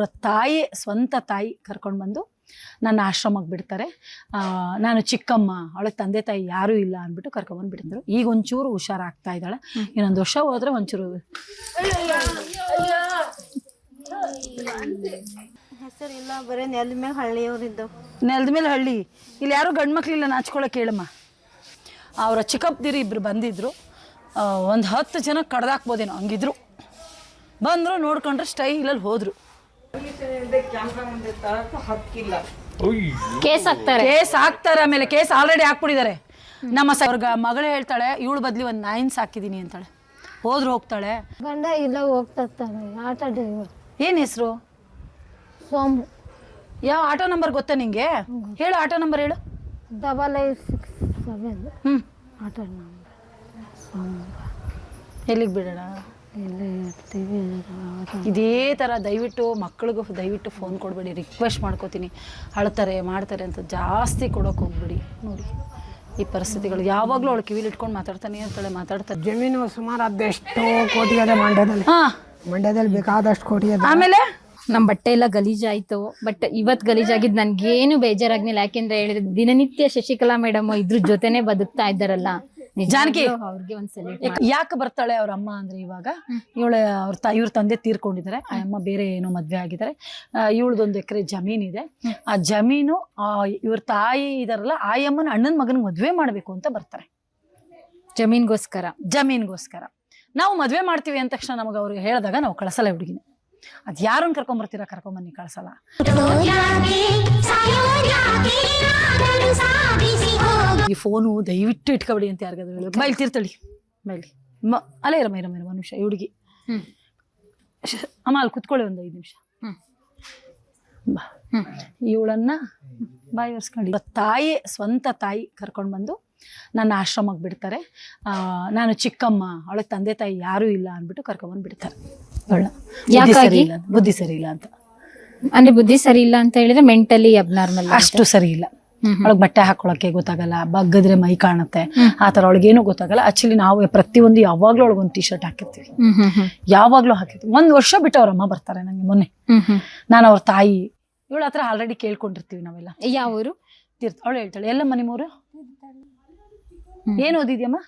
ಅವ್ರ ತಾಯಿ ಸ್ವಂತ ತಾಯಿ ಕರ್ಕೊಂಡು ಬಂದು ನನ್ನ ಆಶ್ರಮಕ್ಕೆ ಬಿಡ್ತಾರೆ. ನಾನು ಚಿಕ್ಕಮ್ಮ ಅವಳ ತಂದೆ ತಾಯಿ ಯಾರೂ ಇಲ್ಲ ಅಂದ್ಬಿಟ್ಟು ಕರ್ಕೊಂಡ್ಬಂದು ಬಿಟ್ಟಿದ್ರು ಈಗ ಒಂಚೂರು ಹುಷಾರಾಗ್ತಾ ಇದ್ದಾಳೆ. ಇನ್ನೊಂದು ವರ್ಷ ಹೋದ್ರೆ ಒಂಚೂರು ಹೆಸರಿಲ್ಲ ಬರೀ ನೆಲದ ಮೇಲೆ ಹಳ್ಳಿಯವ್ರಿದ್ದವು ನೆಲದ ಮೇಲೆ ಹಳ್ಳಿ. ಇಲ್ಲಿ ಯಾರು ಗಂಡು ಮಕ್ಳಿಲ್ಲ ನಾಚ್ಕೊಳಕ್ಕೆ ಹೇಳಮ್ಮ. ಅವರ ಚಿಕ್ಕಪ್ಪದಿರು ಇಬ್ರು ಬಂದಿದ್ರು. ಒಂದು ಹತ್ತು ಜನ ಕಡ್ದಾಕ್ಬೋದೇನೋ ಹಂಗಿದ್ರು. ಬಂದರು ನೋಡ್ಕೊಂಡ್ರೆ ಸ್ಟೈಲಲ್ಲಿ ಹೋದ್ರು. ಕೇಸ್ ಹಾಕ್ತಾರೆ. ಕೇಸ್ ಹಾಕ್ತಾರೆ ಆಮೇಲೆ ಕೇಸ್ ಆಲ್ರೆಡಿ ಹಾಕ್ಬಿಟ್ಟಿದ್ದಾರೆ. ನಮ್ಮ ಸರ್ ಅವ್ರ ಮಗಳೇ ಹೇಳ್ತಾಳೆ ಇವಳು ಬದ್ಲಿ ಒಂದು ನಾಯಿನ್ ಸಾಕಿದೀನಿ ಅಂತಾಳೆ. ಹೋದ್ರು ಹೋಗ್ತಾಳೆ. ಗಂಡ ಇಲ್ಲ ಹೋಗ್ತಾನೆ ಆಟೋ ಡ್ರೈವರ್ ಏನು ಹೆಸರು? ಸೋಮು. ಯಾವ ಆಟೋ ನಂಬರ್ ಗೊತ್ತಾ ನಿಂಗೆ? ಹೇಳು ಆಟೋ ನಂಬರ್ ಹೇಳು. ಡಬಲ್ ಏಟ್ ಸಿಕ್ಸ್ ಸೆವೆನ್ ಹ್ಞೂ ಆಟ ನಂಬರ್. ಎಲ್ಲಿಗೆ ಬಿಡೋಣ? ಇಲ್ಲೇ ಇರ್ತೀವಿ ಇದೇ ಥರ ದಯವಿಟ್ಟು ಮಕ್ಳಿಗೂ ದಯವಿಟ್ಟು ಫೋನ್ ಕೊಡಬೇಡಿ ರಿಕ್ವೆಸ್ಟ್ ಮಾಡ್ಕೋತೀನಿ. ಅಳ್ತಾರೆ ಮಾಡ್ತಾರೆ ಅಂತ ಜಾಸ್ತಿ ಕೊಡೋಕೆ ಹೋಗ್ಬಿಡಿ. ನೋಡಿ ಈ ಪರಿಸ್ಥಿತಿಗಳು ಯಾವಾಗಲೂ ಅವಳು ಕಿವಿಲಿ ಇಟ್ಕೊಂಡು ಮಾತಾಡ್ತಾನೆ ಇರ್ತಾಳೆ ಮಾತಾಡ್ತಾರೆ ಜಮೀನು ಸುಮಾರು ಅದೆಷ್ಟೋ ಕೋಟಿ ಅದ ಮಂಡ್ಯದಲ್ಲಿ. ಹಾಂ. ಮಂಡ್ಯದಲ್ಲಿ ಬೇಕಾದಷ್ಟು ಕೋಟಿ ಅದ ಆಮೇಲೆ? ನಮ್ಮ ಬಟ್ಟೆ ಎಲ್ಲ ಗಲೀಜಾಯ್ತು ಬಟ್ ಇವತ್ತು ಗಲೀಜಾಗಿದ್ದು ನನಗೇನು ಬೇಜಾರಾಗ್ಲಿಲ್ಲ ಯಾಕೆಂದ್ರೆ ಹೇಳಿದ್ರೆ ದಿನನಿತ್ಯ ಶಶಿಕಲಾ ಮೇಡಮ್ ಇದ್ರ ಜೊತೆನೆ ಬದುಕ್ತಾ ಇದ್ದಾರಲ್ಲ. ಜಾನಕಿ. ಅವ್ರಿಗೆ ಯಾಕೆ ಬರ್ತಾಳೆ ಅವ್ರ ಅಮ್ಮ ಅಂದ್ರೆ ಇವಾಗ ಇವಳ ಅವ್ರ ತ ಇವ್ರ ತಂದೆ ತೀರ್ಕೊಂಡಿದ್ದಾರೆ. ಆ ಅಮ್ಮ ಬೇರೆ ಏನೋ ಮದ್ವೆ ಆಗಿದ್ದಾರೆ. ಇವಳದೊಂದು ಎಕರೆ ಜಮೀನಿದೆ ಆ ಜಮೀನು ಆ, ಇವ್ರ ತಾಯಿ ಇದಾರಲ್ಲ ಆ ಅಮ್ಮನ ಅಣ್ಣನ ಮಗನ ಮದ್ವೆ ಮಾಡ್ಬೇಕು ಅಂತ ಬರ್ತಾರೆ. ಜಮೀನ್ಗೋಸ್ಕರ. ಜಮೀನ್ಗೋಸ್ಕರ. ನಾವು ಮದ್ವೆ ಮಾಡ್ತೀವಿ ಅಂದ ತಕ್ಷಣ ನಮಗೆ ಅವ್ರಿಗೆ ಹೇಳಿದಾಗ ನಾವು ಕಳಿಸಲ್ಲ ಹುಡುಗಿನ. ಅದು ಯಾರನ್ನ ಕರ್ಕೊಂಬರ್ತೀರಾ ಕರ್ಕೊಂಬನ್ನಿ ಕಳ್ಸಲ್ಲ. ಈ ಫೋನು ದಯವಿಟ್ಟು ಇಟ್ಕೊಬಿಡಿ ಅಂತ ಯಾರಿಗಾದ್ರು ಹೇಳಿ ಮೈಲ್ ತೀರ್ತಳಿ. ಮೈಲಿ. ಮ ಅಲ್ಲೇ ಇರಮ್ಮ ಇರಮ್ಮ ಇರಮ್ಮ ನಿಮಿಷ ಈ ಹುಡುಗಿ. ಅಮ್ಮ ಅಲ್ಲಿ ಕುತ್ಕೊಳ್ಳಿ ಒಂದು ಐದು ನಿಮಿಷ. ಬಾ. ಇವಳನ್ನ ಬಾಯಿ ಒರ್ಸ್ಕೊಂಡು ತಾಯಿ ಸ್ವಂತ ತಾಯಿ ಕರ್ಕೊಂಡು ಬಂದು ನನ್ನ ಆಶ್ರಮಕ್ಕೆ ಬಿಡ್ತಾರೆ. ನಾನು ಚಿಕ್ಕಮ್ಮ ಅವಳ ತಂದೆ ತಾಯಿ ಯಾರೂ ಇಲ್ಲ ಅಂದ್ಬಿಟ್ಟು ಕರ್ಕೊಂಡ್ಬಂದು ಬಿಡ್ತಾರೆ ಅವಳನ್ನ ಬುದ್ಧಿ ಯಾಕಾಗಿ? ಸರಿ ಇಲ್ಲ ಅಂತ- ಬುದ್ಧಿ ಸರಿ ಇಲ್ಲ ಅಂತ. ಅಂದ್ರೆ ಬುದ್ಧಿ ಸರಿ ಇಲ್ಲ ಅಂತ ಹೇಳಿದ್ರೆ ಮೆಂಟಲಿ ಅಬ್ನಾರ್ಮಲ್ ಅಷ್ಟು ಸರಿ ಇಲ್ಲ ಅವಳಿಗೆ ಬಟ್ಟೆ ಹಾಕೊಳಕ್ಕೆ ಗೊತ್ತಾಗಲ್ಲ ಬಗ್ಗದ್ರೆ ಮೈ ಕಾಣುತ್ತೆ ಆ ಅವಳಿಗೆ ಅವಳಿಗೇನು ಗೊತ್ತಾಗಲ್ಲ. ಆಕ್ಚುಲಿ ನಾವು ಪ್ರತಿಯೊಂದು ಯಾವಾಗಲೂ ಅವಳಿಗೊಂದು ಟಿ ಶರ್ಟ್ ಹಾಕಿರ್ತೀವಿ. ಯಾವಾಗ್ಲೂ ಹಾಕಿರ್ತೀವಿ. ಒಂದು ವರ್ಷ ಬಿಟ್ಟು ಅವ್ರ ಅಮ್ಮ ಬರ್ತಾರೆ ನಂಗೆ ಮೊನ್ನೆ. ನಾನು ಅವ್ರ ತಾಯಿ. ಇವಳ ಹತ್ರ ಆಲ್ರೆಡಿ ಕೇಳ್ಕೊಂಡಿರ್ತೀವಿ ನಾವೆಲ್ಲ. ಯಾವ ಊರು ತೀರ್ಥ ಅವಳು ಹೇಳ್ತಾಳೆ ಎಲ್ಲ ಮನೆ ಮೂರು ಏನು ಓದಿದ್ಯಮ್ಮ?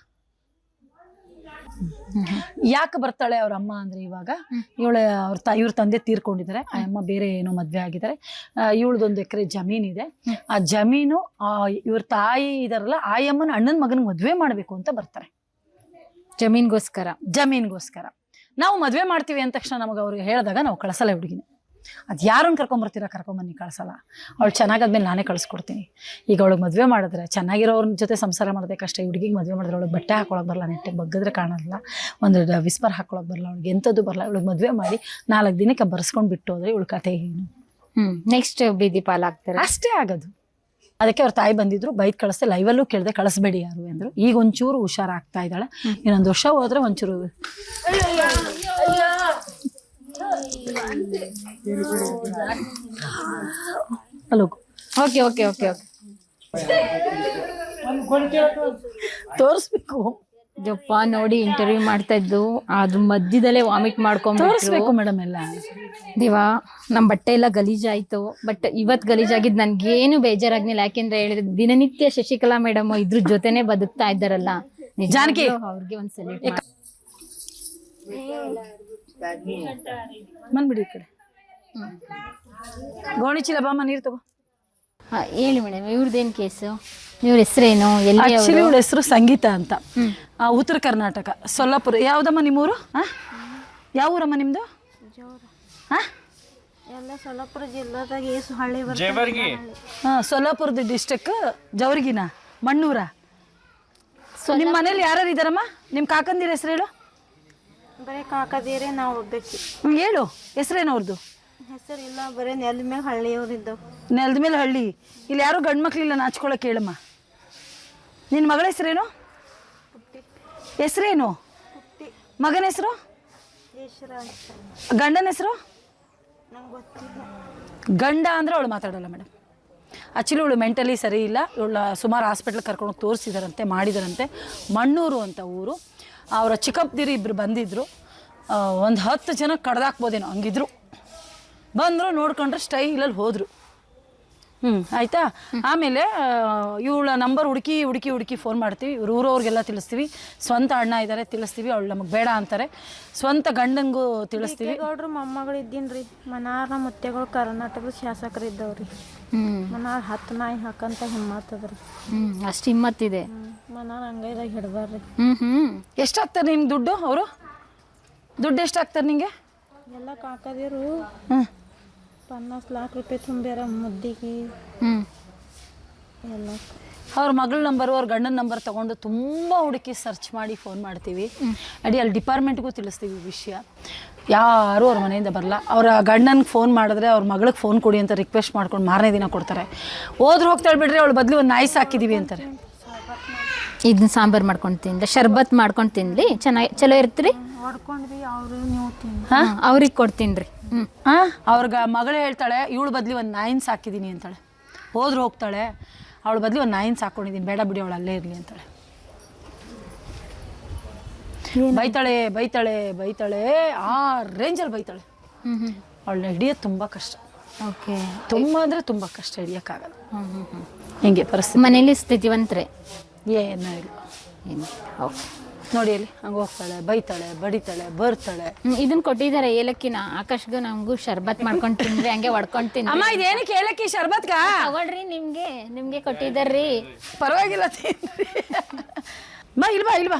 ಯಾಕೆ ಬರ್ತಾಳೆ ಅವ್ರ ಅಮ್ಮ ಅಂದ್ರೆ ಇವಾಗ ಇವಳ ಅವ್ರ ತ ಇವ್ರ ತಂದೆ ತೀರ್ಕೊಂಡಿದ್ದಾರೆ. ಆ ಅಮ್ಮ ಬೇರೆ ಏನೋ ಮದ್ವೆ ಆಗಿದ್ದಾರೆ. ಇವಳದೊಂದು ಎಕರೆ ಜಮೀನಿದೆ ಆ ಜಮೀನು ಆ, ಇವ್ರ ತಾಯಿ ಇದಾರಲ್ಲ ಆ ಅಮ್ಮನ ಅಣ್ಣನ ಮಗನ ಮದ್ವೆ ಮಾಡ್ಬೇಕು ಅಂತ ಬರ್ತಾರೆ. ಜಮೀನ್ಗೋಸ್ಕರ. ಜಮೀನ್ಗೋಸ್ಕರ. ನಾವು ಮದ್ವೆ ಮಾಡ್ತೀವಿ ಅಂದ ತಕ್ಷಣ ನಮಗೆ ಅವ್ರಿಗೆ ಹೇಳಿದಾಗ ನಾವು ಕಳಿಸಲ್ಲ ಹುಡುಗಿನ. ಅದು ಯಾರನ್ನು ಕರ್ಕೊಂಬರ್ತೀರಾ ಕರ್ಕೊಂಬನ್ನಿ ಕಳ್ಸಲ್ಲ. ಅವಳು ಚೆನ್ನಾಗಾದ್ಮೇಲೆ ನಾನೇ ಕಳಿಸ್ಕೊಡ್ತೀನಿ. ಈಗ ಅವಳಿಗೆ ಮದುವೆ ಮಾಡಿದ್ರೆ ಚೆನ್ನಾಗಿರೋರ ಜೊತೆ ಸಂಸಾರ ಮಾಡಬೇಕಷ್ಟೇ ಹುಡುಗಿಗೆ ಮದುವೆ ಮಾಡಿದ್ರೆ ಅವಳಿಗೆ ಬಟ್ಟೆ ಹಾಕೊಳಕ್ ಬರಲ್ಲ ನೆಟ್ಟಿಗೆ ಬಗ್ಗದ್ರೆ ಕಾಣಲ್ಲ. ಒಂದು ವಿಸ್ಪರ್ ಹಾಕೊಳಕ್ ಬರಲ್ಲ ಅವಳಿಗೆ ಎಂಥದ್ದು ಬರಲ್ಲ ಅವಳಿಗೆ ಮದುವೆ ಮಾಡಿ ನಾಲ್ಕು ದಿನಕ್ಕೆ ಬರ್ಸ್ಕೊಂಡು ಬಿಟ್ಟು ಹೋದ್ರೆ ಇವಳು ಕತೆ ಏನು? ಹ್ಮ್ ನೆಕ್ಸ್ಟ್ ಬೀದಿ ಪಾಲಾಗ್ತಾರೆ? ಅಷ್ಟೇ ಆಗೋದು. ಅದಕ್ಕೆ ಅವ್ರ ತಾಯಿ ಬಂದಿದ್ರು ಬೈಕ್ ಕಳಿಸ್ದೆ ಲೈವಲ್ಲೂ ಕೇಳಿದೆ ಕಳಿಸ್ಬೇಡಿ ಯಾರು ಅಂದರು. ಈಗ ಒಂಚೂರು ಹುಷಾರಾಗ್ತಾ ಇದ್ದಾಳೆ. ಇನ್ನೊಂದು ವರ್ಷ ಹೋದ್ರೆ ಒಂಚೂರು ಅಲ್ಲೋಗು. ಓಕೆ ಓಕೆ ಓಕೆ ಓಕೆ ತೋರಿಸ್ಬೇಕು. ಜಪ್ಪ ನೋಡಿ ಇಂಟರ್ವ್ಯೂ ಮಾಡ್ತಾ ಇದ್ದು ಅದ್ರ ಮಧ್ಯದಲ್ಲೇ ವಾಮಿಟ್ ಮಾಡ್ಕೊಂಡು ತೋರಿಸ್ಬೇಕು ಮೇಡಮ್ ಎಲ್ಲ. ದಿವಾ ನಮ್ಮ ಬಟ್ಟೆ ಎಲ್ಲ ಗಲೀಜಾಯ್ತು. ಬಟ್ ಇವತ್ ಗಲೀಜಾಗಿದ್ ನನಗೇನು ಬೇಜಾರಾಗ್ಲಿಲ್ಲ ಯಾಕೆಂದ್ರೆ ಹೇಳಿದ್ರೆ ದಿನನಿತ್ಯ ಶಶಿಕಲಾ ಮೇಡಮ್ ಇದ್ರ ಜೊತೆನೆ ಬದುಕ್ತಾ ಇದ್ದಾರಲ್ಲ. ಜಾನಕಿ. ಅವ್ರಿಗೆ ಒಂದ್ಸಲ ಬಂದ್ಬಿಡಿ ಈ ಕಡೆ. ಗೋಣಿ ಚೀಲ ಬಾಮ್ಮ ನೀರು ತಗೋ. ಹೇಳಿ ಮೇಡಮ್ ಇವ್ರದ್ದೇನು ಕೇಸು ಇವ್ರ ಹೆಸರೇನು? ಎಲ್ಲಿ ಆಕ್ಚುಲಿ ಇವಳ ಹೆಸರು ಸಂಗೀತ ಅಂತ. ಆ, ಉತ್ತರ ಕರ್ನಾಟಕ ಸೊಲ್ಲಾಪುರ. ಯಾವ್ದಮ್ಮ ನಿಮ್ಮೂರು? ಆ? ಯಾವ ಊರಮ್ಮ ನಿಮ್ದು? ಆ? ಎಲ್ಲ ಸೊಲ್ಲಾಪುರ ಜಿಲ್ಲಾದಾಗ ಏಸು ಹಳ್ಳಿ ಬರ್ತದೆ. ಹಾ, ಸೊಲ್ಲಾಪುರದ ಡಿಸ್ಟಿಕ್ ಜವರ್ಗಿನ? ಮಣ್ಣೂರ? ನಿಮ್ಮ ಮನೇಲಿ ಯಾರ್ಯಾರು ಇದಾರಮ್ಮ? ನಿಮ್ಮ ಕಾಕಂದಿರ ಹೆಸರು ಹೇಳು ಬರೀ ಕಾಕದೇರೆ ನಾವು ಒಬ್ಬಾಕಿ. ಹ್ಮ್, ಹೇಳು. ಹೆಸರೇನು ಅವ್ರದ್ದು ಇಲ್ಲ ಬರೀ ನೆಲದ ಮ್ಯಾಗ ಹಳ್ಳಿಯವ್ರಿದ್ದವು. ನೆಲದ ಮೇಲೆ ಹಳ್ಳಿ. ಇಲ್ಲಿ ಯಾರು ಗಂಡು ಮಕ್ಳಿಲ್ಲ ನಾಚ್ಕೊಳಕ್ಕೆ ಹೇಳಮ್ಮ. ನಿನ್ನ ಮಗಳ ಹೆಸರೇನು? ಹೆಸರೇನು? ಮಗನ ಹೆಸರು? ಈಶ್ವರ ಗಂಡನ ಹೆಸರು? ನಂಗೆ ಗೊತ್ತಿಲ್ಲ. ಗಂಡ ಅಂದ್ರೆ ಅವಳು ಮಾತಾಡಲ್ಲ ಮೇಡಮ್. ಆ್ಯಕ್ಚುಲಿ ಇವಳು ಮೆಂಟಲಿ ಸರಿ ಇಲ್ಲ. ಇವಳ ಸುಮಾರು ಹಾಸ್ಪಿಟ್ಲ್ ಕರ್ಕೊಂಡು ತೋರಿಸಿದಾರಂತೆ ಮಾಡಿದಾರಂತೆ. ಮಣ್ಣೂರು ಅಂತ ಊರು. ಅವರ ಚಿಕ್ಕಪ್ಪದಿರು ಇಬ್ಬರು ಬಂದಿದ್ದರು ಒಂದು ಹತ್ತು ಜನ ಕಡ್ದಾಕ್ಬೋದೇನೋ ಹಂಗಿದ್ರು. ಬಂದರು ನೋಡ್ಕೊಂಡ್ರೆ ಸ್ಟೈಲಲ್ಲಿ ಹೋದರು. ಹ್ಞೂ ಆಯಿತಾ? ಆಮೇಲೆ ಇವಳ ನಂಬರ್ ಹುಡುಕಿ ಹುಡುಕಿ ಹುಡುಕಿ ಫೋನ್ ಮಾಡ್ತೀವಿ. ಇವ್ರ ಊರವ್ರಿಗೆಲ್ಲ ತಿಳಿಸ್ತೀವಿ. ಸ್ವಂತ ಅಣ್ಣ ಇದ್ದಾರೆ ತಿಳಿಸ್ತೀವಿ. ಅವಳು ನಮಗೆ ಬೇಡ ಅಂತಾರೆ. ಸ್ವಂತ ಗಂಡಂಗೂ ತಿಳಿಸ್ತೀವಿ. ಮೊಮ್ಮಗಳು ರೀ ಮನಾರ್ ನಮ್ಮ ಮುತ್ತೆಗಳು ಕರ್ನಾಟಕದ ಶಾಸಕರು ಮನಾರ್ ಹತ್ತು ನಾಯಿ ಹಾಕಂತ ಹಿಮ್ಮತ್ತದ್ರಿ ಹ್ಮ್ ಅಷ್ಟು ಹಿಮ್ಮತ್ತಿದೆ. ಮನಾರ್ ಹಂಗೈದಾಗ ಹಿಡ್ದಾರ್ರಿ. ಹ್ಞೂ ಹ್ಮ್. ಎಷ್ಟಾಗ್ತಾರೆ ನಿಮ್ಗೆ ದುಡ್ಡು ಅವರು? ದುಡ್ಡು ಎಷ್ಟಾಗ್ತಾರೆ ನಿಂಗೆ? ಎಲ್ಲ ಕಾಕದಿರು. ಹಾಂ. ಪನ್ನಾಸ್ ಲಾಖ ರೂಪಾಯಿ ತುಂಬ್ಯಾರ ಮುದ್ದಿಗೆ. ಹ್ಮ್. ಎಲ್ಲ. ಅವ್ರ ಮಗಳ ನಂಬರು ಅವ್ರ ಗಂಡನ ನಂಬರ್ ತಗೊಂಡು ತುಂಬ ಹುಡುಕಿ ಸರ್ಚ್ ಮಾಡಿ ಫೋನ್ ಮಾಡ್ತೀವಿ. ಅಡಿ ಅಲ್ಲಿ ಡಿಪಾರ್ಟ್ಮೆಂಟ್ಗೂ ತಿಳಿಸ್ತೀವಿ ಈ ವಿಷಯ. ಯಾರೂ ಅವ್ರ ಮನೆಯಿಂದ ಬರಲ್ಲ ಅವರ ಗಂಡನಿಗೆ ಫೋನ್ ಮಾಡಿದ್ರೆ ಅವ್ರ ಮಗಳಿಗೆ ಫೋನ್ ಕೊಡಿ ಅಂತ ರಿಕ್ವೆಸ್ಟ್ ಮಾಡ್ಕೊಂಡು ಮಾರನೇ ದಿನ ಕೊಡ್ತಾರೆ. ಹೋದ್ರೆ ಹೋಗ್ತಾಳೆ ಬಿಡ್ರಿ ಅವಳು ಬದಲು ಒಂದು ನಾಯಿ ಹಾಕಿದ್ದೀವಿ ಅಂತಾರೆ. ಇದನ್ನ ಸಾಂಬಾರು ಮಾಡ್ಕೊಂಡು ತಿಂದೆ ಶರ್ಬತ್ ಮಾಡ್ಕೊಂಡು ತಿನ್ಲಿ ಚೆನ್ನಾಗಿ ಚಲೋ ಇರ್ತೀರಿ? ಹಾಂ ಅವರು ನೀವು ತಿನ್ನಿ ಅವ್ರಿಗೆ ಕೊಡ್ತೀನಿ ಹ್ಮ್. ಹಾಂ ಅವ್ರಿಗೆ ಮಗಳು ಹೇಳ್ತಾಳೆ ಇವಳು ಬದಲಿ ಒಂದು ನಾಯಿನ ಸಾಕಿದ್ದೀನಿ ಅಂತಾಳೆ. ಹೋದ್ರೆ ಹೋಗ್ತಾಳೆ. ಅವಳ ಬದಲು ಒಂದು ನಾಯಿನ ಸಾಕೊಂಡಿದ್ದೀನಿ ಬೇಡ ಬಿಡಿ ಅವಳು ಅಲ್ಲೇ ಇರಲಿ ಅಂತಾಳೆ. ಬೈತಾಳೆ ಬೈತಾಳೆ ಬೈತಾಳೆ. ಆ ರೇಂಜಲ್ಲಿ ಬೈತಾಳೆ. ಅವಳನ್ನ ಹಿಡಿಯೋದು ತುಂಬ ಕಷ್ಟ. ಓಕೆ. ತುಂಬ ಅಂದರೆ ತುಂಬ ಕಷ್ಟ ಹಿಡಿಯೋಕ್ಕಾಗಲ್ಲ. ಹ್ಞೂ ಹ್ಞೂ ಹ್ಞೂ ಹಿಂಗೆ ಪರಿಸ್ಥಿತಿ? ಮನೇಲಿ ಸ್ಥಿತಿವಂತರೆ? ಏನೂ ಇಲ್ಲ. ಏನು ಓಕೆ. ನೋಡಿ ಅಲ್ಲಿ. ಹಂಗೆ ಹೋಗ್ತಾಳೆ ಬೈತಾಳೆ ಬಡಿತಾಳೆ ಬರ್ತಾಳೆ. ಇದನ್ನ ಕೊಟ್ಟಿದ್ದಾರೆ ಏಲಕ್ಕಿನ. ಆಕಾಶ್ಗೂ ನಮಗೂ ಶರ್ಬತ್ ಮಾಡ್ಕೊಂಡು ತಿಂದ್ರಿ ಹಂಗೆ ಹೊಡ್ಕೊಂಡು ತಿಂದ್ರಿ ಅಮ್ಮ ಇದೇನಕ್ಕೆ ಏಲಕ್ಕಿ ಶರ್ಬತ್ಗ? ತಗೊಳ್ರಿ ನಿಮ್ಗೆ ನಿಮ್ಗೆ ಕೊಟ್ಟಿದ್ದಾರ್ರಿ ಪರವಾಗಿಲ್ಲ ತಿನ್ರಿ. ಬಾ ಇಲ್ವಾ ಇಲ್ವಾ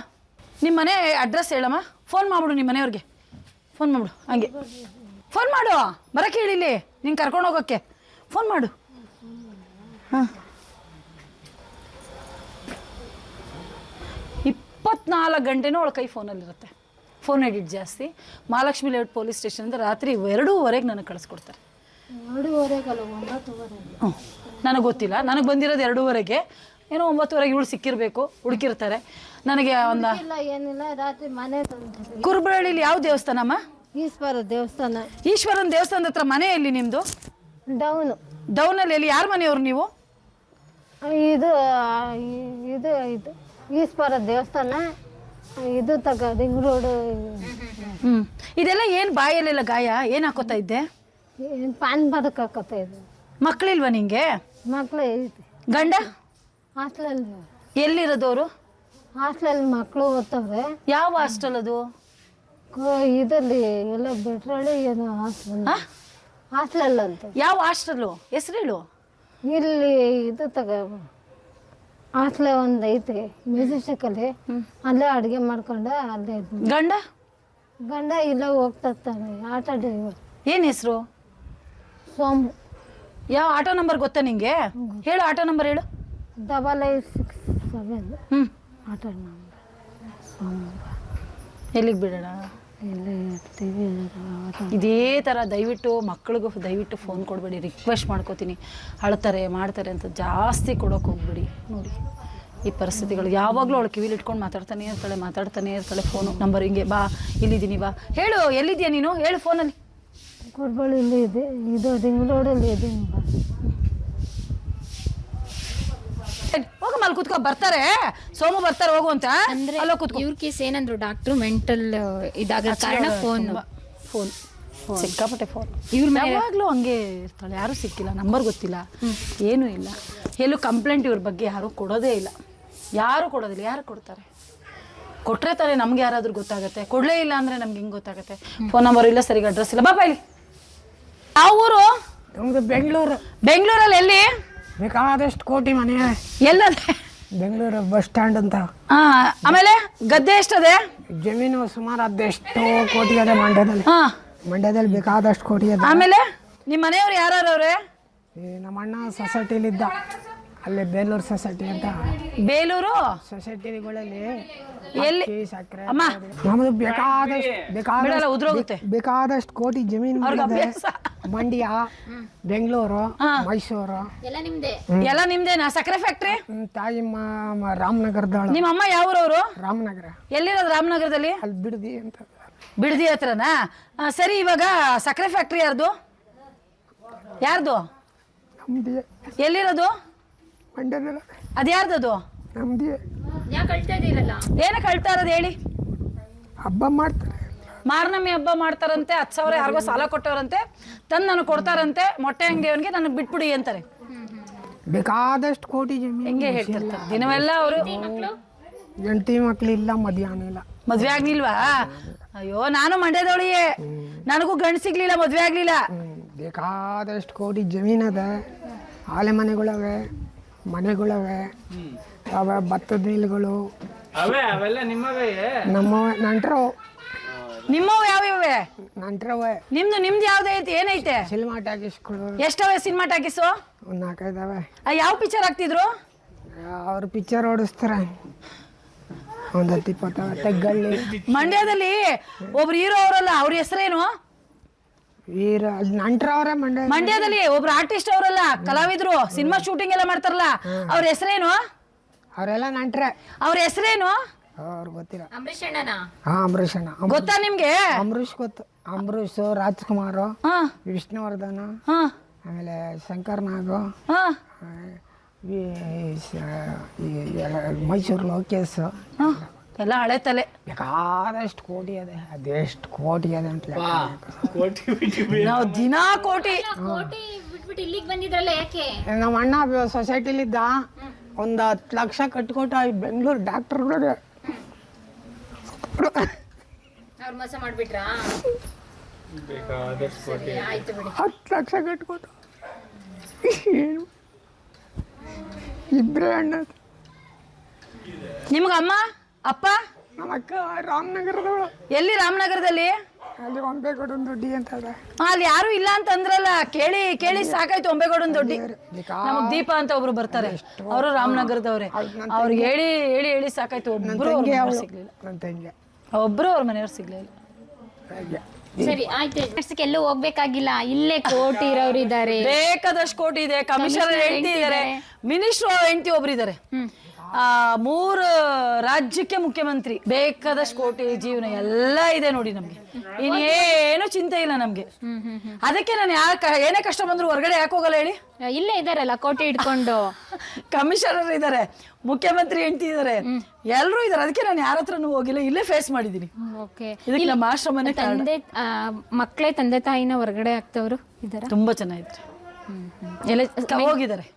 ನಿಮ್ಮ ಮನೆ ಅಡ್ರೆಸ್ ಹೇಳಮ್ಮ. ಫೋನ್ ಮಾಡ್ಬಿಡು ನಿಮ್ಮ ಮನೆಯವ್ರಿಗೆ. ಫೋನ್ ಮಾಡ್ಬಿಡು ಹಂಗೆ. ಫೋನ್ ಮಾಡು ಬರಕ್ಕೆ ಹೇಳಿಲ್ಲಿ ನಿಂಗೆ ಕರ್ಕೊಂಡು ಹೋಗೋಕ್ಕೆ. ಫೋನ್ ಮಾಡು. ಹಾಂ. ಇಪ್ಪತ್ನಾಲ್ಕು ಗಂಟೆನೂ ಅವಳ ಕೈ ಫೋನಲ್ಲಿರುತ್ತೆ. ಫೋನ್ ಎಡಿಟ್ ಜಾಸ್ತಿ. ಮಹಾಲಕ್ಷ್ಮಿ ಲೇಔಟ್ ಪೊಲೀಸ್ ಸ್ಟೇಷನಿಂದ ರಾತ್ರಿ ಎರಡೂವರೆಗೆ ನನಗೆ ಕಳಿಸ್ಕೊಡ್ತಾರೆ. ಹ್ಞೂ ನನಗೆ ಗೊತ್ತಿಲ್ಲ. ನನಗೆ ಬಂದಿರೋದು ಎರಡೂವರೆಗೆ. ಏನೋ ಒಂಬತ್ತುವರೆಗೆ ಇವಳು ಸಿಕ್ಕಿರಬೇಕು ಹುಡುಕಿರ್ತಾರೆ. ನನಗೆ ಒಂದು ಏನಿಲ್ಲ ರಾತ್ರಿ ಮನೆ ಕುರುಬರಳ್ಳಿಲಿ ಯಾವ ದೇವಸ್ಥಾನಮ್ಮ? ಈಶ್ವರ ದೇವಸ್ಥಾನ. ಈಶ್ವರನ ದೇವಸ್ಥಾನದ ಹತ್ರ ಮನೆ ಎಲ್ಲಿ ನಿಮ್ಮದು ಡೌನ್. ಡೌನಲ್ಲಿ ಎಲ್ಲಿ? ಯಾರ ಮನೆಯವರು ನೀವು? ಇದು ಇದು ಇದು. ಈಶ್ವರ ದೇವಸ್ಥಾನ ಇದು ತಗ ರಿಂಗ್ ರೋಡ್ ಹ್ಮ್. ಇದೆಲ್ಲ ಏನು ಬಾಯಲ್ಲೆಲ್ಲ ಗಾಯ? ಏನು ಹಾಕೋತಾ ಇದ್ದೆ? ಏನ್ ಪಾನ್ ಹಾಕೋತ ಇದು ಮಕ್ಕಳಿಲ್ವಾ ನಿಂಗೆ? ಮಕ್ಕಳು ಐತಿ. ಗಂಡ? ಹಾಸ್ಟೆಲಲ್ಲಿ ಎಲ್ಲಿರೋದವ್ರು? ಹಾಸ್ಟೆಲ್ ಮಕ್ಕಳು ಓದ್ತವ್ರೆ. ಯಾವ ಹಾಸ್ಟೆಲ್ ಅದು? ಕೋ- ಇದಲ್ಲಿ ಎಲ್ಲ ಬೆಟ್ರಳ್ಳಿ ಏನು ಹಾಸ್ಟೆಲ್? ಹಾಸ್ಟೆಲ್ ಅಂತ. ಯಾವ ಹಾಸ್ಟೆಲು? ಹೆಸರು ಹೇಳು ಇಲ್ಲಿ ಇದು ತಗ ಹಾಸ್ಟೆಲ್ ಒಂದು ಐತಿ ಮೆಜೆಸ್ಟಿಕಲ್ಲಿ ಅಲ್ಲೇ ಅಡುಗೆ ಮಾಡ್ಕೊಂಡು ಅಲ್ಲೇ ಗಂಡ? ಗಂಡ ಇಲ್ಲ ಹೋಗ್ತಿರ್ತಾನೆ ಆಟೋ ಡ್ರೈವರ್ ಏನು ಹೆಸರು? ಸೋಮು. ಯಾವ ಆಟೋ ನಂಬರ್ ಗೊತ್ತಾ ನಿಂಗೆ? ಹೇಳು ಆಟೋ ನಂಬರ್ ಹೇಳು. ಡಬಲ್ ಐಟ್ ಸಿಕ್ಸ್ ಸೆವೆನ್ ಹ್ಞೂ ಆಟೋ ನಂಬರ್. ಸೋಮು. ಎಲ್ಲಿಗೆ ಬಿಡೋಣ? ಇಲ್ಲೇ ಇರ್ತೀವಿ. ಇದೇ ಥರ ದಯವಿಟ್ಟು ಮಕ್ಳಿಗೂ ದಯವಿಟ್ಟು ಫೋನ್ ಕೊಡಬೇಡಿ ರಿಕ್ವೆಸ್ಟ್ ಮಾಡ್ಕೋತೀನಿ. ಅಳ್ತಾರೆ ಮಾಡ್ತಾರೆ ಅಂತ ಜಾಸ್ತಿ ಕೊಡೋಕೆ ಹೋಗ್ಬೇಡಿ. ನೋಡಿ ಈ ಪರಿಸ್ಥಿತಿಗಳು ಯಾವಾಗಲೂ ಅವಳು ಕಿವಿಲಿ ಇಟ್ಕೊಂಡು ಮಾತಾಡ್ತಾನೆ ಇರ್ತಾಳೆ ಮಾತಾಡ್ತಾನೆ ಇರ್ತಾಳೆ ಫೋನು ನಂಬರ್ ಹಿಂಗೆ ಬಾ ಇಲ್ಲಿದ್ದೀನಿ ಬಾ. ಹೇಳು ಎಲ್ಲಿದ್ಯಾ ನೀನು? ಹೇಳು ಫೋನಲ್ಲಿ ಇಲ್ಲಿ ಇದೆ. ಇದು ರೋಡಲ್ಲಿ ಇದೆ. ಬಾ. ಮಲ್ ಕೂತ್ಕೋ ಬರ್ತಾರೆ. ಸೋಮು ಬರ್ತಾರೆ ಹೋಗು ಅಂತ. ಅಂದ್ರೆ ಅಲ್ಲೋ ಕೂತ್ಕೋ. ಇವ್ರ ಕೇಸ್ ಏನಂದ್ರು ಡಾಕ್ಟ್ರು ಮೆಂಟಲ್ ಇದಾಗ ಕಾರಣ ಫೋನ್ ಫೋನ್ ಸಿಕ್ಕಾಪಟ್ಟೆ ಫೋನ್ ಇವ್ರ ಯಾವಾಗಲೂ ಹಂಗೆ ಇರ್ತಾಳೆ. ಯಾರೂ ಸಿಕ್ಕಿಲ್ಲ. ನಂಬರ್ ಗೊತ್ತಿಲ್ಲ. ಏನೂ ಇಲ್ಲ. ಎಲ್ಲೂ ಕಂಪ್ಲೇಂಟ್ ಇವ್ರ ಬಗ್ಗೆ ಯಾರೂ ಕೊಡೋದೇ ಇಲ್ಲ. ಯಾರು ಕೊಡೋದಿಲ್ಲ. ಯಾರು ಕೊಡ್ತಾರೆ? ಕೊಟ್ಟರೆ ತಾನೆ ನಮ್ಗೆ ಯಾರಾದ್ರೂ ಗೊತ್ತಾಗುತ್ತೆ. ಕೊಡಲೇ ಇಲ್ಲ ಅಂದ್ರೆ ನಮ್ಗೆ ಹೆಂಗೆ ಗೊತ್ತಾಗುತ್ತೆ? ಫೋನ್ ನಂಬರ್ ಇಲ್ಲ ಸರಿಗೆ ಅಡ್ರೆಸ್ ಇಲ್ಲ. ಬಾಬಾ ಇಲ್ಲಿ. ಯಾವ ಊರು? ನಮ್ದು ಬೆಂಗಳೂರು. ಬೆಂಗಳೂರಲ್ಲಿ ಎಲ್ಲಿ? ಬೇಕಾದಷ್ಟು ಕೋಟಿ ಮನೆ. ಎಲ್ಲದೆ ಬೆಂಗಳೂರು ಬಸ್ ಸ್ಟ್ಯಾಂಡ್ ಅಂತ. ಆಮೇಲೆ ಗದ್ದೆ ಎಷ್ಟದೆ? ಜಮೀನು ಸುಮಾರು ಅದೆಷ್ಟೋ ಕೋಟಿ ಅದೇ ಮಂಡ್ಯದಲ್ಲಿ. ಹಾಂ. ಮಂಡ್ಯದಲ್ಲಿ ಬೇಕಾದಷ್ಟು ಕೋಟಿ ಅದ ಆಮೇಲೆ ನಿಮ್ಮ ಮನೆಯವ್ರು ಯಾರು ಅವ್ರೆ? ಈ ನಮ್ಮ ಅಣ್ಣ ಸೊಸೈಟಿಲಿದ್ದ. ಅಲ್ಲಿ ಬೇಲೂರು ಸೊಸೈಟಿ ಅಂತ. ಬೇಲೂರು? ಸೊಸೈಟಿಗಳಲ್ಲಿ ಎಲ್ಲಿ? ಅಕ್ಕಿ, ಸಕ್ಕರೆ ಅಮ್ಮ. ನಮ್ದು ಬೇಕಾದಷ್ಟು ಬಿಡಲ್ಲ ಬೇಕಾದಷ್ಟು ಉದ್ರೋಗುತ್ತೆ. ಬೇಕಾದಷ್ಟು ಕೋಟಿ ಜಮೀನು ಅವ್ರಿಗೆ ಮಾಡಿದೆ ಅಭ್ಯಾಸ. ಮಂಡ್ಯ ಬೆಂಗಳೂರು ಮೈಸೂರು. ಎಲ್ಲ ನಿಮ್ದೆ? ಎಲ್ಲ ನಿಮ್ದೇನಾ ಸಕ್ಕರೆ ಫ್ಯಾಕ್ಟ್ರಿ ತಾಯಿಮ್ಮ ತಾಯಿ ಮ ಮ- ರಾಮನಗರದವಳು ನಿಮ್ಮ ಅಮ್ಮ ಯಾವ ಊರವರು ರಾಮನಗರ. ಎಲ್ಲಿರೋದು ರಾಮನಗರದಲ್ಲಿ? ಅಲ್ಲಿ ಬಿಡದಿ ಅಂತ. ಬಿಡದಿ ಹತ್ರನಾ? ಆ, ಸರಿ ಇವಾಗ ಸಕ್ಕರೆ ಫ್ಯಾಕ್ಟ್ರಿ ಯಾರ್ದು? ಯಾರ್ದು? ನಮ್ದು ಎಲ್ಲಿರೋದು? ಮಂಡ್ಯದಲ್ಲಿ ಅದು ಯಾರ್ದದು? ನಮ್ದು. ಕಳ್ತಾ ಏನಕ್ಕೆ ಅಳ್ತಾ ಇರೋದು ಹೇಳಿ. ಹಬ್ಬ ಮಾಡ್ತಾರೆ. ಮಾರನಮ್ಮಿ ಹಬ್ಬ ಮಾಡ್ತಾರಂತೆ ಹತ್ತು ಸಾವಿರ ಯಾರಿಗೋ ಸಾಲ ಕೊಟ್ಟವರಂತೆ ತಂದು ನನಗೆ ಕೊಡ್ತಾರಂತೆ ಮೊಟ್ಟೆ ಅಂಗಡಿಯವನಿಗೆ ನನಗೆ ಬಿಟ್ಬಿಡಿ ಅಂತಾರೆ. ಬೇಕಾದಷ್ಟು ಕೋಟಿ ಜಮೀನು ಹೆಂಗೆ ಹೇಳ್ತಿರ್ತಾರೆ? ದಿನವೆಲ್ಲ ಅವರು ಹೆಂಡತಿ ಮಕ್ಳಿಲ್ಲ ಮಧ್ಯಾಹ್ನ ಇಲ್ಲ ಮದ್ವೆ ಆಗ್ಲಿಲ್ವಾ? ಅಯ್ಯೋ ನಾನು ಮಂಡ್ಯದವಳಿಯೇ. ನನಗೂ ಗಂಡು ಸಿಗ್ಲಿಲ್ಲ ಮದ್ವೆ ಆಗ್ಲಿಲ್ಲ. ಬೇಕಾದಷ್ಟು ಕೋಟಿ ಜಮೀನದ. ಆಲೆ ಮನೆಗಳವೆ. ಮನೆಗಳವೆ ಅವ ಭತ್ತದ ಮಿಲ್ಗಳು ಅವೇ ಅವೆಲ್ಲ ನಿಮ್ಮವೇ ನಮ್ಮ ನಂಟ್ರವು. ನಿಮ್ಮವು ಯಾವ್ಯಾವೆ? ನಂಟ್ರವೆ. ನಿಮ್ದು ನಿಮ್ದು ಯಾವ್ದೈತಿ ಏನೈತೆ? ಸಿನಿಮಾ ಟಾಕೀಸ್ಗಳು. ಎಷ್ಟವೆ ಸಿನಿಮಾ ಟಾಕೀಸ್? ಒಂದು ನಾಲ್ಕೈದವೆ ಯಾವ ಪಿಕ್ಚರ್ ಹಾಕ್ತಿದ್ರು? ಅವ್ರ ಪಿಕ್ಚರ್ ಓಡಿಸ್ತಾರೆ. ಒಂದು ಹತ್ತು ಇಪ್ಪತ್ತವೆ ತೆಗ್ಗಳ್ಳಿ ಮಂಡ್ಯದಲ್ಲಿ ಒಬ್ರು ಹೀರೋ ಅವರಲ್ಲ ಅವ್ರ ಹೆಸರೇನು? ವೀರ ಅಲ್ಲಿ ನಂಟ್ರವ್ರೆ ಮಂಡ್ಯ ಮಂಡ್ಯದಲ್ಲಿ ಒಬ್ರು ಆರ್ಟಿಸ್ಟ್ ಅವರಲ್ಲ ಕಲಾವಿದ್ರು ಸಿನಿಮಾ ಶೂಟಿಂಗ್ ಎಲ್ಲ ಮಾಡ್ತಾರಲ್ಲ ಅವ್ರ ಹೆಸರೇನು? ಅವರೆಲ್ಲ ನಂಟ್ರೆ. ಅವ್ರ ಹೆಸರೇನು? ಅವ್ರು ಗೊತ್ತಿಲ್ಲ. ಅಂಬರೀಷ್ ಅಣ್ಣನ? ಹಾಂ ಅಂಬರೀಷ್ ಅಣ್ಣ. ಅಂಬ- ಗೊತ್ತಾ ನಿಮ್ಗೆ? ಅಂಬರೀಷ್ ಗೊತ್ತು. ಅಂಬರೀಷ್ ರಾಜ್ಕುಮಾರ್ ಹಾ. ವಿಷ್ಣುವರ್ಧನ ಹಾ. ಆಮೇಲೆ ಶಂಕರ್ ನಾಗ್ ಹಾ. ಆ, ಈ ಎಲ್ಲ ಮೈಸೂರು ಲೋಕೇಶ್. ಹಾ. ಎಲ್ಲ ಹಳೆ ತಲೆ. ಬೇಕಾದಷ್ಟು ಕೋಟಿ ಅದೆ ಅದೆಷ್ಟು ಕೋಟಿ ಅದೆ ಅಂತ ಕೋಟಿ ಬಿಟ್ಟು ನಾವು ದಿನಾ ಕೋಟಿ. ಕೋಟಿ ಬಿಟ್ಬಿಟ್ಟು ಇಲ್ಲಿಗೆ ಬಂದಿದ್ರಲ್ಲ ಯಾಕೆ? ನಮ್ಮ ಅಣ್ಣ ಸೊಸೈಟಿಲಿದ್ದ ಒಂದು ಹತ್ತು ಲಕ್ಷ ಕಟ್ಕೊಟ್ಟ ಈ ಬೆಂಗಳೂರು ಡಾಕ್ಟರ್ಗಳು ಅವ್ರು ಮೋಸ ಮಾಡ್ಬಿಟ್ರಾ? ಬೇಕಾದಷ್ಟು ಕೋಟಿ. ಆಯ್ತು ಬಿಡಿ. ಹತ್ತು ಲಕ್ಷ ಕಟ್ಕೊಟ್ಟ. ಏನು? ಇಬ್ಬರೇ ಅಣ್ಣ. ನಿಮ್ಗೆ ಅಮ್ಮ ಅಪ್ಪ? ನಮ್ಮ ಅಕ್ಕ ರಾಮನಗರದವಳು. ಎಲ್ಲಿ ರಾಮನಗರದಲ್ಲಿ? ಅಲ್ಲಿ ಒಂಬೇಗೌಡ ದೊಡ್ಡಿ ಅಂತ ಅದ. ಅಲ್ಲಿ ಯಾರು ಇಲ್ಲ ಅಂತ ಅಂದ್ರಲ್ಲ ಕೇಳಿ ಕೇಳಿ ಸಾಕಾಯ್ತು ಒಂಬೇಗೌಡನ್ ದೊಡ್ಡಿ. ನಮಗ್ ದೀಪ ಅಂತ ಒಬ್ರು ಬರ್ತಾರೆ. ಅವರು ರಾಮನಗರದವ್ರೆ. ಅವ್ರಿಗೆ ಹೇಳಿ ಹೇಳಿ ಹೇಳಿ ಸಾಕಾಯ್ತು. ಒಬ್ರು ಅವ್ರ ಸಿಗ್ಲಿಲ್ಲ. ನನ್ನ ತಂಗಿ. ಒಬ್ರು ಅವ್ರ ಮನೆಯವ್ರು ಸಿಗ್ಲಿಲ್ಲ. ಹಾಗೆ. ಸರಿ ಆಯ್ತು. ಎಲ್ಲೂ ಹೋಗ್ಬೇಕಾಗಿಲ್ಲ. ಇಲ್ಲೇ ಕೋಟಿ ಇರೋರು ಇದ್ದಾರೆ ಬೇಕಾದಷ್ಟು ಕೋಟಿ ಇದೆ. ಕಮಿಷನರ್ ಹೆಂಡತಿ ಇದಾರೆ. ಮಿನಿಸ್ಟರ್ ಹೆಂಡತಿ ಒಬ್ರು ಇದಾರೆ ಮೂರು ರಾಜ್ಯಕ್ಕೆ ಮುಖ್ಯಮಂತ್ರಿ ಬೇಕಾದಷ್ಟು ಕೋಟಿ ಜೀವನ ಎಲ್ಲ ಇದೆ ನೋಡಿ ನಮ್ಗೆ. ಇನ್ನೇನು ಚಿಂತೆ ಇಲ್ಲ ನಮ್ಗೆ. ಅದಕ್ಕೆ ನಾನು ಯಾಕೆ ಏನೇ ಕಷ್ಟ ಬಂದ್ರು ಹೊರಗಡೆ ಯಾಕೆ ಹೋಗಲ್ಲ ಹೇಳಿ? ಇಲ್ಲೇ ಇದಾರಲ್ಲ ಕೋಟಿ ಇಟ್ಕೊಂಡು. ಕಮಿಷನರ್ ಇದ್ದಾರೆ ಮುಖ್ಯಮಂತ್ರಿ ಹೆಂಡತಿ ಇದ್ದಾರೆ ಎಲ್ಲರೂ ಇದ್ದಾರೆ ಅದಕ್ಕೆ ನಾನು ಯಾರ ಹತ್ರನೂ ಹೋಗಿಲ್ಲ ಇಲ್ಲೇ ಫೇಸ್ ಮಾಡಿದೀನಿ ಇದಕ್ಕೆ ನಮ್ಮ ಆಶ್ರಮನೇ ಕಾರಣ. ತಂದೆ ಆ, ಮಕ್ಳೇ ತಂದೆ ತಾಯಿನ ಹೊರಗಡೆ ಆಗ್ತವ್ರು ಇದಾರ? ತುಂಬಾ ಚೆನ್ನಾಗಿದ್ರು. ಎಲ್ಲ ಹೋಗಿದ್ದಾರೆ.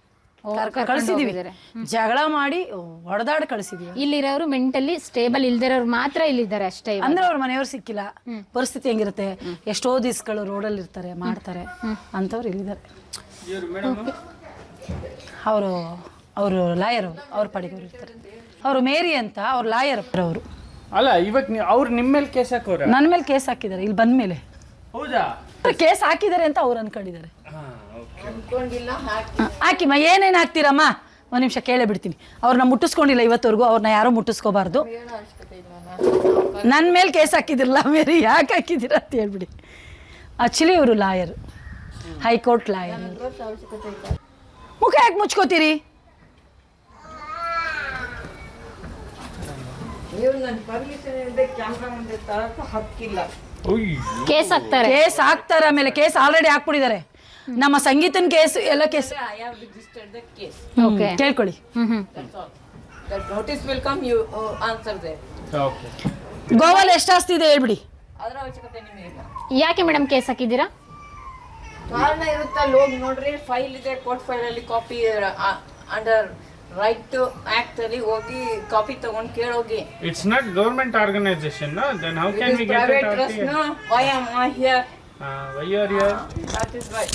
ಕಳ್ಸಿದೀವಿ. ಜಗಳ ಮಾಡಿ ಹೊಡೆದಾಡಿ ಕಳ್ಸಿದೀವಿ. ಇಲ್ಲಿರೋರು ಮೆಂಟಲಿ ಸ್ಟೇಬಲ್ ಇಲ್ದಿರೋರು ಮಾತ್ರ ಇಲ್ಲಿದ್ದಾರೆ ಅಷ್ಟೇ ಇವಾಗ. ಅಂದ್ರೆ ಅವ್ರ ಮನೆಯವ್ರು ಸಿಕ್ಕಿಲ್ಲ. ಪರಿಸ್ಥಿತಿ ಹೆಂಗಿರುತ್ತೆ? ಎಷ್ಟೋ ದಿವ್ಸಗಳು ರೋಡಲ್ಲಿ ಇರ್ತಾರೆ ಮಾಡ್ತಾರೆ ಅಂತವ್ರು ಇಲ್ಲಿದ್ದಾರೆ. ಅವರು ಅವರು ಲಾಯರ್ ಅವರು ಅವ್ರ ಪಡೆದವ್ರು ಅವ್ರು ಇರ್ತಾರೆ. ಅವರು ಮೇರಿ ಅಂತ ಅವ್ರ ಲಾಯರ್ ಅವರು. ಅಲ್ಲ ಇವಾಗ ನೀವು ಅವ್ರು ನಿಮ್ಮ ಮೇಲೆ ಕೇಸ್ ಹಾಕೋರ ನನ್ನ ಮೇಲೆ ಕೇಸ್ ಹಾಕಿದ್ದಾರೆ ಇಲ್ಲಿ ಬಂದ್ಮೇಲೆ. ಹೌದಾ? ಕೇಸ್ ಹಾಕಿದ್ದಾರೆ ಅಂತ ಅವ್ರು ಅನ್ಕೊಂಡಿದ್ದಾರೆ. ಹಾಕಿಮ್ಮ ಏನೇನು ಹಾಕ್ತೀರಮ್ಮ? ಒಂದು ನಿಮಿಷ ಕೇಳೇ ಬಿಡ್ತೀನಿ. ಅವ್ರನ್ನ ಮುಟ್ಟಿಸ್ಕೊಂಡಿಲ್ಲ ಇವತ್ತವರೆಗೂ ಅವ್ರನ್ನ ಯಾರೂ ಮುಟ್ಟಿಸ್ಕೋಬಾರ್ದು. ನನ್ನ ಮೇಲೆ ಕೇಸ್ ಹಾಕಿದಿರಲ್ಲ ಮೇರಿ ಯಾಕೆ ಹಾಕಿದ್ದೀರಾ ಅಂತ ಹೇಳ್ಬಿಡಿ. ಆಕ್ಚುಲಿ ಇವರು ಲಾಯರ್ ಹೈಕೋರ್ಟ್ ಲಾಯರ್. ಮುಖ ಯಾಕೆ ಮುಚ್ಕೋತೀರಿ? ಕೇಸ್ ಹಾಕ್ತಾರೆ. ಕೇಸ್ ಹಾಕ್ತಾರೆ ಆಮೇಲೆ ಕೇಸ್ ಆಲ್ರೆಡಿ ಹಾಕ್ಬಿಟ್ಟಿದ್ದಾರೆ. ನಮ್ಮ ಸಂಗೀತನ ಕೇಸ್ ಎಲ್ಲ ಕೇಸ್. ಓಕೆ ಕೇಳ್ಕೊಳ್ಳಿ. Hmm hmm. That notice will come, you uh, answer there. Okay ಗೋವಾಲ್ ಎಷ್ಟು ಆಸ್ತಿ ಇದೆ ಹೇಳ್ಬಿಡಿ. ಅದರ ಅವಶ್ಯಕತೆ ನಿಮಗೆ ಯಾಕೆ ಮೇಡಮ್ ಕೇಸ್ ಹಾಕಿದ್ದೀರಾ? ಕಾರಣ ಇರುತ್ತೆ ಅಲ್ಲಿ ಹೋಗಿ ನೋಡ್ರಿ ಫೈಲ್ ಇದೆ ಕೋರ್ಟ್ ಫೈಲ್ ಅಲ್ಲಿ copy under right to act ಅಲ್ಲಿ ಹೋಗಿ ಕಾಪಿ ತಗೊಂಡು ಕೇಳೋಗಿ. It's not government organisation then how can we get private trust no why am I here why are your that is why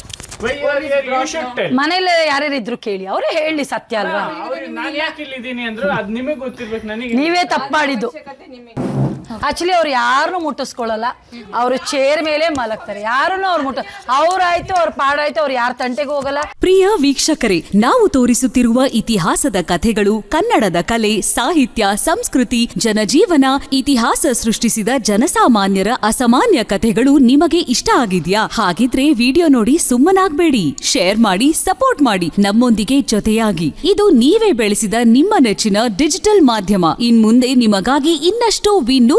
ಮನೇಲಿ ಯಾರ್ಯಾರು ಇದ್ರು ಕೇಳಿ. ಅವರೇ ಹೇಳಿ ಸತ್ಯ ಅಲ್ವಾ? ನಾನು ಯಾಕೆ ಇಲ್ಲಿದ್ದೀನಿ ಅಂದ್ರು ಅದ್ ನಿಮಗೆ ಗೊತ್ತಿರ್ಬೇಕು ನನಗೆ ನೀವೇ ತಪ್ಪಾಡಿದ್ದು. ನಿಮಗೆ. ಆಕ್ಚುಲಿ ಅವ್ರು ಯಾರನ್ನೂ ಮುಟ್ಟಿಸ್ಕೊಳ್ಳಲ್ಲ. ಅವರು ಚೇರ್ ಮೇಲೆ ಮಲಗ್ತಾರೆ. ಯಾರನ್ನೂ ಅವ್ರು ಮುಟ್ಟ ಅವ್ರಾಯ್ತು, ಅವ್ರ ಪಾಡಾಯ್ತು, ಅವ್ರು ಯಾರ ತಂಟೆಗೆ ಹೋಗಲ್ಲ. ಪ್ರಿಯ ವೀಕ್ಷಕರೇ, ನಾವು ತೋರಿಸುತ್ತಿರುವ ಇತಿಹಾಸದ ಕಥೆಗಳು ಕನ್ನಡದ ಕಲೆ, ಸಾಹಿತ್ಯ, ಸಂಸ್ಕೃತಿ, ಜನಜೀವನ, ಇತಿಹಾಸ ಸೃಷ್ಟಿಸಿದ ಜನಸಾಮಾನ್ಯರ ಅಸಾಮಾನ್ಯ ಕಥೆಗಳು ನಿಮಗೆ ಇಷ್ಟ ಆಗಿದ್ಯಾ? ಹಾಗಿದ್ರೆ ವಿಡಿಯೋ ನೋಡಿ ಸುಮ್ಮನಾಗ್ಬೇಡಿ. ಶೇರ್ ಮಾಡಿ ಸಪೋರ್ಟ್ ಮಾಡಿ. ನಮ್ಮೊಂದಿಗೆ ಜೊತೆಯಾಗಿ. ಇದು ನೀವೇ ಬೆಳೆಸಿದ ನಿಮ್ಮ ನೆಚ್ಚಿನ ಡಿಜಿಟಲ್ ಮಾಧ್ಯಮ. ಇನ್ಮುಂದೆ ನಿಮಗಾಗಿ ಇನ್ನಷ್ಟು ವಿನೂತನ